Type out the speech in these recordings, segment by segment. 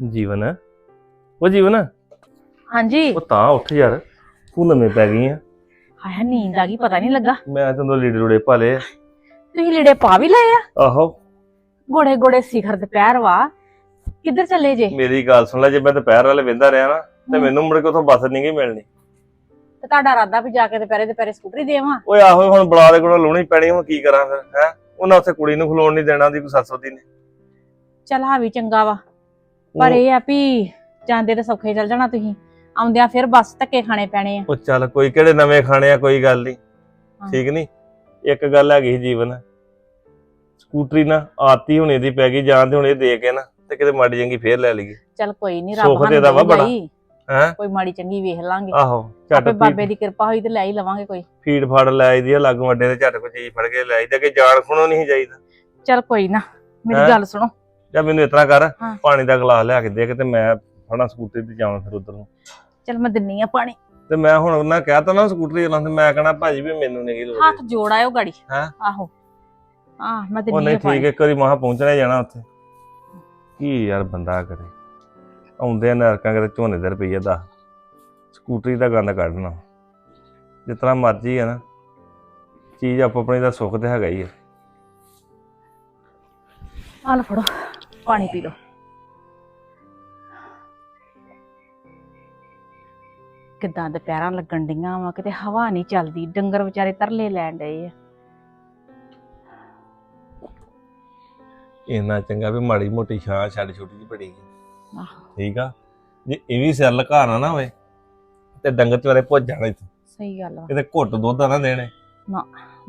ਜੀਵਨ ਉਹ ਜੀਵਨ ਹਾਂਜੀ। ਉਹ ਤਾਂ ਉੱਠ ਯਾਰ ਤੂੰ ਨਵੇਂ ਪੈ ਗਈ ਆ ਹਾਏ ਨੀਂਦ ਆ ਗਈ ਪਤਾ ਨਹੀਂ ਲੱਗਾ। ਮੈਂ ਤੈਨੂੰ ਲੀੜੇ ਲੁੜੇ ਪਾ ਲਏ ਆ। ਤੁਸੀਂ ਲੀੜੇ ਪਾ ਵੀ ਲਏ ਆ? ਆਹੋ। ਗੋੜੇ ਗੋੜੇ ਸਿਖਰ ਦੁਪਹਿਰ ਵਾ। ਕਿੱਧਰ ਚੱਲੇ ਜੇ? ਮੇਰੀ ਗੱਲ ਸੁਣ ਲੈ ਜੇ ਮੈਂ ਦੁਪਹਿਰ ਵਾਲੇ ਵਿੰਦਾ ਰਿਹਾ ਨਾ ਤੇ ਹਮ। ਮੈਨੂੰ ਮੁੜ ਕੇ ਉਥੋਂ ਬੱਸ ਨਹੀਂ ਗਈ ਮਿਲਣੀ। ਤੇ ਤੁਹਾਡਾ ਇਰਾਦਾ ਵੀ ਜਾ ਕੇ ਦੁਪਹਿਰੇ ਦੁਪਹਿਰੇ ਸਕੂਟਰੀ ਦੇਵਾਂ? ਓਏ ਆਹੋ ਹੁਣ ਬੁਲਾ ਦੇ ਕੋਲ ਲਾਉਣੀ ਪੈਣੀ ਹੁਣ ਕੀ ਕਰਾਂ ਫਿਰ ਹੈ? ਉਹਨਾਂ ਉੱਥੇ ਕੁੜੀ ਨੂੰ ਖਲੋਣ ਨਹੀਂ ਦੇਣਾ ਦੀ ਕੋਈ ਸੱਸ ਉਹਦੀ ਨੇ। ਚੱਲ ਹਾਂ ਵੀ ਚੰਗਾ ਵਾ। ਪਰ ਇਹ ਆ ਵੀ ਜਾਂਦੇ ਤੇ ਸੌਖੇ ਚੱਲ ਜਾਣਾ ਤੁਸੀਂ। ਆਉਂਦਿਆਂ ਫਿਰ ਬੱਸ ਧੱਕੇ ਖਾਣੇ ਪੈਣੇ ਆ। ਉਹ ਚੱਲ ਕੋਈ ਕਿਹੜੇ ਨਵੇਂ ਖਾਣੇ ਆ ਕੋਈ ਗੱਲ ਨਹੀਂ ਹਾਂ। ਠੀਕ ਨਹੀਂ ਇੱਕ ਗੱਲ ਹੈਗੀ ਜੀਵਨ। ਸਕੂਟਰੀ ਨਾ ਆਤੀ ਹੁਣੇ ਦੀ ਪੈ ਗਈ ਜਾਣ ਤੇ ਹੁਣ ਇਹ ਦੇ ਕੇ ਨਾ ਤੇ ਕਿਤੇ ਮਾੜੀ ਚੰਗੀ ਫੇਰ ਲੈ ਲਈਏ। ਚੱਲ ਕੋਈ ਨਹੀਂ ਰੱਬ ਦੇ ਸਾਨੂੰ ਦਾ ਵਾ ਦਊਗਾ ਬੜਾ। ਹੀ। ਹੈ? ਕੋਈ ਮਾੜੀ ਚੰਗੀ ਵੇਖ ਲਾਂਗੇ। ਆਹੋ ਝੱਟ ਬਾਬੇ ਦੀ ਕਿਰਪਾ ਹੋਈ ਤੇ ਲੈ ਹੀ ਲਵਾਂਗੇ ਕੋਈ। ਫੀਡ ਫੜ ਲੈ ਆਈਦੀ ਆ ਲਾਗੂ ਅੱਡੇ ਤੇ ਝੱਟ ਕੋਈ ਚੀਜ਼ ਫੜ ਕੇ ਲੈ ਆਈਦਾ ਕਿ ਜਾਣ ਖੁਣੋ ਨਹੀਂ ਜਾਈਦਾ। ਚੱਲ ਕੋਈ ਨਾ ਮੇਰੀ ਹੈਂ? ਗੱਲ ਸੁਣੋ। ਜਾਂ ਮੈਨੂੰ ਇਤਨਾ ਕਰ ਹਾਂ। ਪਾਣੀ ਦਾ ਗਲਾਸ ਲਿਆ ਕੇ ਦੇ ਕੇ ਤੇ ਮੈਂ ਫੜਾ ਸਕੂਟਰੀ ਤੇ ਜਾਵਾਂ ਫਿਰ ਉਧਰ ਨੂੰ। ਚੱਲ ਮੈਂ ਦਿੰਨੀ ਆ ਪਾਣੀ। ਤੇ ਮੈਂ ਹੁਣ ਉਹਨਾਂ ਕਹਿਤਾ ਨਾ ਸਕੂਟਰੀ ਵਾਲਾ ਤੇ ਮੈਂ ਕਹਣਾ ਭਾਜੀ ਵੀ ਮੈਨੂੰ ਨਹੀਂ ਲੋੜ ਹੱਥ ਜੋੜ ਆਇਓ ਗਾੜੀ। ਹੈਂ? ਆਹੋ। ਹਾਂ ਮੈਂ ਉਹ ਦਿੰਨੀ ਨਹੀਂ ਆ ਠੀਕ ਪਾਣੀ। ਇੱਕ ਵਾਰੀ ਮਹਾ ਪਹੁੰਚਣਾ ਹੀ ਜਾਣਾ ਉੱਥੇ। ਕੀ ਯਾਰ ਬੰਦਾ ਕਰੇ। ਆਉਂਦੇ ਨਰਕਾਂ ਕਰੇ ਝੋਨੇ ਦੇ ਰੁਪਈਏ ਦਾ ਸਕੂਟਰੀ ਦਾ ਗੰਦ ਕੱਢਣਾ। ਜਿਸ ਤਰ੍ਹਾਂ ਮਰਜ਼ੀ ਆ ਨਾ। ਚੀਜ਼ ਆਪੋ ਆਪਣੀ ਦਾ ਸੁੱਖ ਤੇ ਹੈਗਾ ਹੀ ਆ। ਆ ਲਓ ਫੜੋ। ਪਾਣੀ ਪੀ ਲਓ। ਕਿੱਦਾਂ ਦੁਪਹਿਰਾਂ ਲੱਗਣ ਡੀਆਂ ਵਾ ਕਿਤੇ ਹਵਾ ਨਹੀਂ ਚੱਲਦੀ ਡੰਗਰ ਵਿਚਾਰੇ ਤਰਲੇ ਲੈਣ ਡਏ ਆ। ਇੰਨਾ ਚੰਗਾ ਵੀ ਮਾੜੀ ਮੋਟੀ ਛਾਂ ਛੱਡ ਛੁੱਟੀ ਜੀ ਬੜੀ ਗਈ। ਆਹੋ। ਠੀਕ ਆ? ਜੇ ਇਹ ਵੀ ਸਿਰ ਲਕਾਣਾ ਨਾ ਹੋਵੇ ਤੇ ਡੰਗਰ ਚਵਾਰੇ ਭੁੱਜ ਜਾਣਾ ਇੱਥੇ। ਸਹੀ ਗੱਲ ਵਾ। ਕਿਤੇ ਘੁੱਟ ਦੁੱਧ ਨਾ ਦੇਣੇ।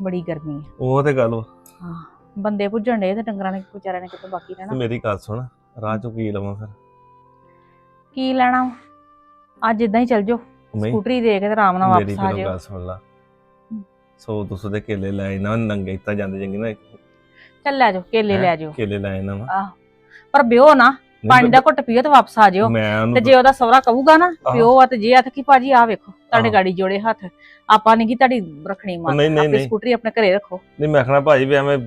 ਬੜੀ ਗਰਮੀ ਆ। ਉਹ ਤੇ ਗੱਲ ਵਾ। ਹਾਂ। ਬੰਦੇ ਪੁੱਜਣ ਡੇ ਤੇ ਡੰਗਰਾਂ ਨੇ ਵਿਚਾਰਿਆਂ ਨੇ ਕਿਤੇ ਬਾਕੀ ਤੇ ਰਹਿਣਾ ਮੇਰੀ ਗੱਲ ਸੁਣ ਰਾਹ ਚੋਂ ਕੀ ਲਵਾਂ ਫਿਰ ਕੀ ਲੈਣਾ? ਅੱਜ ਇਦਾਂ ਹੀ ਚੱਲ ਜਾਓ ਨਹੀਂ ਸਕੂਟਰੀ ਦੇ ਕੇ ਤੇ ਆਰਾਮ ਨਾਲ ਮੇਰੀ ਵਾਪਸ ਆ ਪਹਿਲਾਂ ਜਾਓ ਗੱਲ ਸੁਣ ਲਾ ਹਮ। ਸੌ ਦੋ ਸੌ ਦੇ ਕੇਲੇ ਲੈ ਨਾ ਨੰਗੇ ਤਾਂ ਜਾਂਦੇ ਚੰਗੇ ਨਾ ਚੱਲ ਲੈ ਜਾਓ ਕੇਲੇ ਹੈਂ? ਲੈ ਜਾਓ ਕੇਲੇ ਲੈ ਨਾ ਆਹ ਪਰ ਬਿਓ ਨਾ ਪਾਣੀ ਦਾ ਘੁੱਟ ਪੀਓ ਤੇ ਵਾਪਸ ਆ ਜਾਓ ਮੈਂ ਤੇ ਉਹਨੂੰ ਜੇ ਉਹਦਾ ਸਵਰਾ ਕਹੂਗਾ ਨਾ ਆਹੋ। ਪਿਓ ਆ ਤੇ ਜੇ ਤੇ ਕੀ ਭਾਜੀ ਆ ਵੇਖੋ ਤੁਹਾਡੇ ਆਹੋ। ਗਾੜੀ ਜੋੜੇ ਹੱਥ ਆਪਾਂ ਨਹੀਂ ਕੀ ਤੁਹਾਡੀ ਰੱਖਣੀ ਮਾਂ ਨਹੀਂ, ਨਹੀਂ, ਆਪਣੀ ਨਹੀਂ। ਸਕੂਟਰੀ ਆਪਣੇ ਘਰੇ ਰੱਖੋ ਨਹੀਂ ਮੈਂ ਆਖਣਾ ਭਾਜੀ ਵੀ ਐਵੇਂ